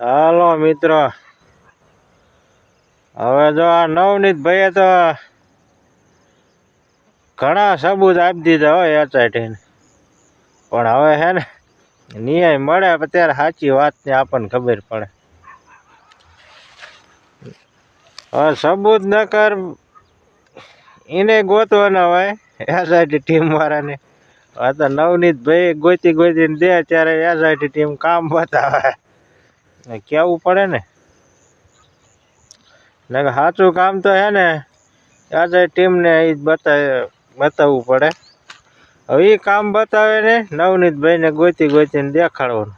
હાલો મિત્રો. હવે જો આ નવનીત ભાઈએ તો ઘણા સબૂત આપી દીધા હોય એચઆઈટીને. પણ હવે હે ને, ન્યાય મળે ત્યારે સાચી વાતની આપણને ખબર પડે. હવે સબૂત ન કર એને ગોતવાના હોય એસઆઈટી ટીમ વાળાને. હવે તો નવનીત ભાઈ ગોતી ગોતીને દે, ત્યારે એસઆઈટી ટીમ કામ બતાવે. ને કહેવું પડે ને? ને સાચું કામ તો હે ને, આજે ટીમને એ બતાવે બતાવવું પડે. હવે એ કામ બતાવે ને નવનીતભાઈને ગોતી ગોતીને દેખાડવાનું.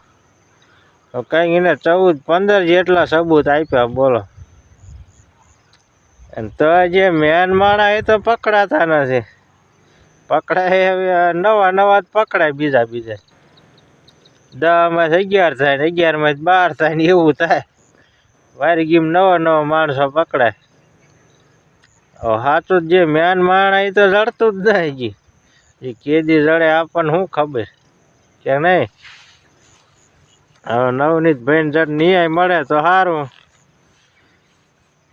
તો કંઈક એને ચૌદ પંદર જેટલા સબૂત આપ્યા, બોલો. તો જે મેન માણા એ તો પકડાતા નથી પકડાય હવે નવા નવા જ પકડાય બીજા બીજા. દસમાં અગિયાર થાય ને અગિયારમાં બાર થાય ને એવું થાય. વારી ગીમ નવા નવા માણસો પકડાય. હવે સાચું જે મેન માણા એ તો જડતું જ નહીં જી એ કેદી જડે આપણને શું ખબર? કે નહીં? હવે નવનીત ભાઈને જડ ન્યાય મળે તો સારું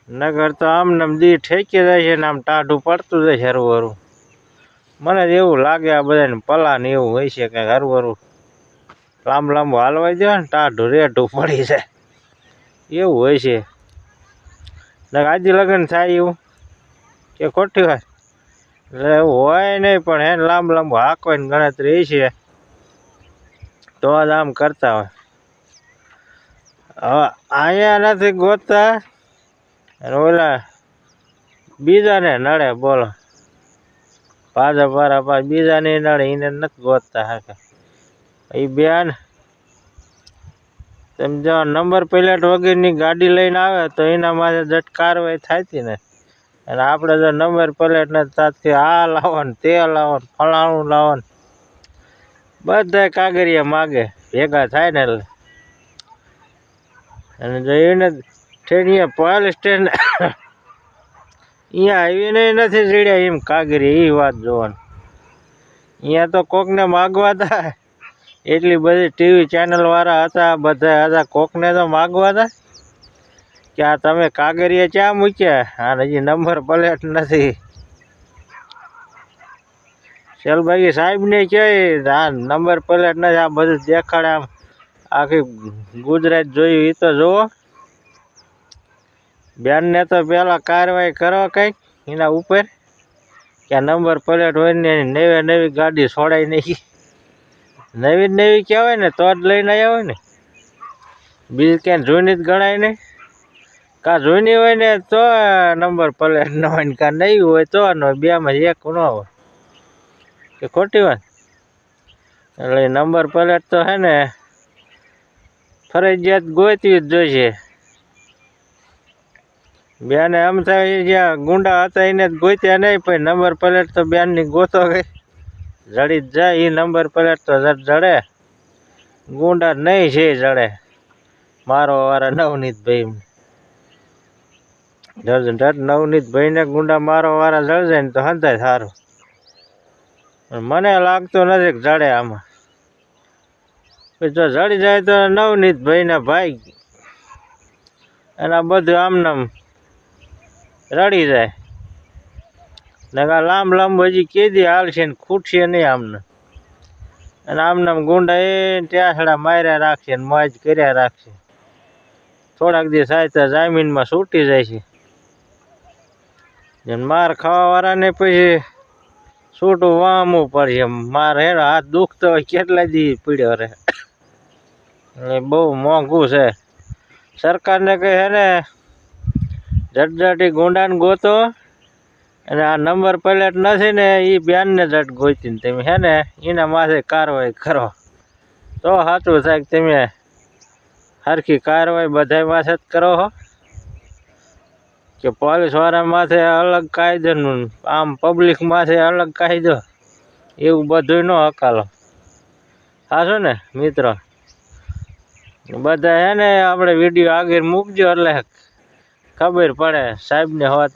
નગર તો આમને આમ દી ઠેકી જાય છે ને આમ ટાઢું પડતું જાય છે હરવું મને એવું લાગે આ બધાને પલા ને એવું હોય છે કંઈક હરવું લાંબ લાંબુ હાલવાઈ જાય ને ટાઢું રેઢું પડી જાય. એવું હોય છે. આજે લગ્ન થાય એવું. કે ખોટી વાત એટલે હોય નહીં, પણ એને લાંબ લાંબ લાંબુ ને ગણતરી છે. તો જ આમ કરતા હોય. હવે અહીંયા નથી ગોતતા. ઓલા બીજાને નડે બોલો. પાછા પારા પાછ બીજાને નડે એને નથી ગોતતા હાકા. એ બેન, તમે જો નંબર પ્લેટ વગેરેની ગાડી લઈને આવે તો એના માટે જટ કારવાઈ થતી ને. અને આપણે જો નંબર પ્લેટ ને ત્યાંથી આ લાવો ને તે લાવો ફલાણું લાવો ને બધા કાગરિયા માગે, ભેગા થાય ને એટલે. અને જો એને ઠેરીએ પોલીસ સ્ટેશન અહીંયા આવીને નથી ચડ્યા એમ કાગરી એ વાત જોવાની. અહીંયા તો કોકને માગવા હતા એટલી બધી ટીવી ચેનલવાળા હતા બધા હતા, કોકને તો માગવા હતા કે આ તમે કાગરિયા ચા મૂક્યા? અને હજી નંબર પ્લેટ નથી. ચલભાઈ સાહેબને કહે, આ નંબર પ્લેટ નથી, આ બધું દેખાડે આમ. આખી ગુજરાત જોયું એ તો જુઓ બેનને તો પહેલાં કાર્યવાહી કરવા કંઈક એના ઉપર કે નંબર પ્લેટ હોય ને નવી નવી ગાડી છોડાઈ નાખી નવી નવી કહેવાય ને, તો જ લઈને આવ્યા હોય ને. બીજ ક્યાંય જૂની જ ગણાય નહીં. કાં જોઈની હોય ને, તો નંબર પ્લેટ ન હોય ને કાં નહીં હોય તો ન હોય, બેમાં એક ન હોય. કે ખોટી વાત? એટલે નંબર પ્લેટ તો હે ને, ફરજિયાત ગોતવી જ જોઈશે. બેને આમ થાય જ્યાં ગુંડા હતા, એને જ ગોત્યા નહીં, પણ નંબર પ્લેટ તો બેનની ગોતો ગઈ. જડી જ જાય એ નંબર પ્લેટ તો જડ ગુંડા નહીં છે જડે. મારો વારા નવનીતભાઈ જડ જડ નવનીતભાઈને ગુંડા મારો વારા જળજાય ને તો હંધાય સારું. મને લાગતું નથી કે જડે આમાં. જો જડી જાય તો નવનીતભાઈના ભાઈ એના બધું આમનામ રડી જાય. ને આ લાંબ લાંબ હજી કેદી હાલશે ને ખૂટશે નહીં આમને. અને આમનામ ગુંડા એ ત્યાસડા માર્યા રાખશે ને મોજ કર્યા રાખશે. થોડાક દિવસ થાય તો જામીનમાં છૂટી જાય છે. જેમ માર ખાવાવાળાને પછી છૂટું વામું પડશે. મારે હેડો, હાથ દુખતો હોય કેટલા દી પીડ્યો રહે. એટલે બહુ મોંઘું છે. સરકારને કહે ને, જટજટી ગુંડાને ગોતો. અને આ નંબર પ્લેટ નથી ને એ બેનને જટ ગોતીને તમે, હે ને? એના માથે કાર્યવાહી કરો. તો સાચું થાય તમે સરખી કાર્યવાહી બધાય માથે જ કરો હો. કે પોલીસવાળા માથે અલગ કાયદાનું આમ પબ્લિક માથે અલગ કાયદો, એવું બધું ન હકાલો. સાચું ને, મિત્રો? બધા હે ને, આપણે વીડિયો આગળ મૂકજો એટલે ખબર પડે સાહેબને હોત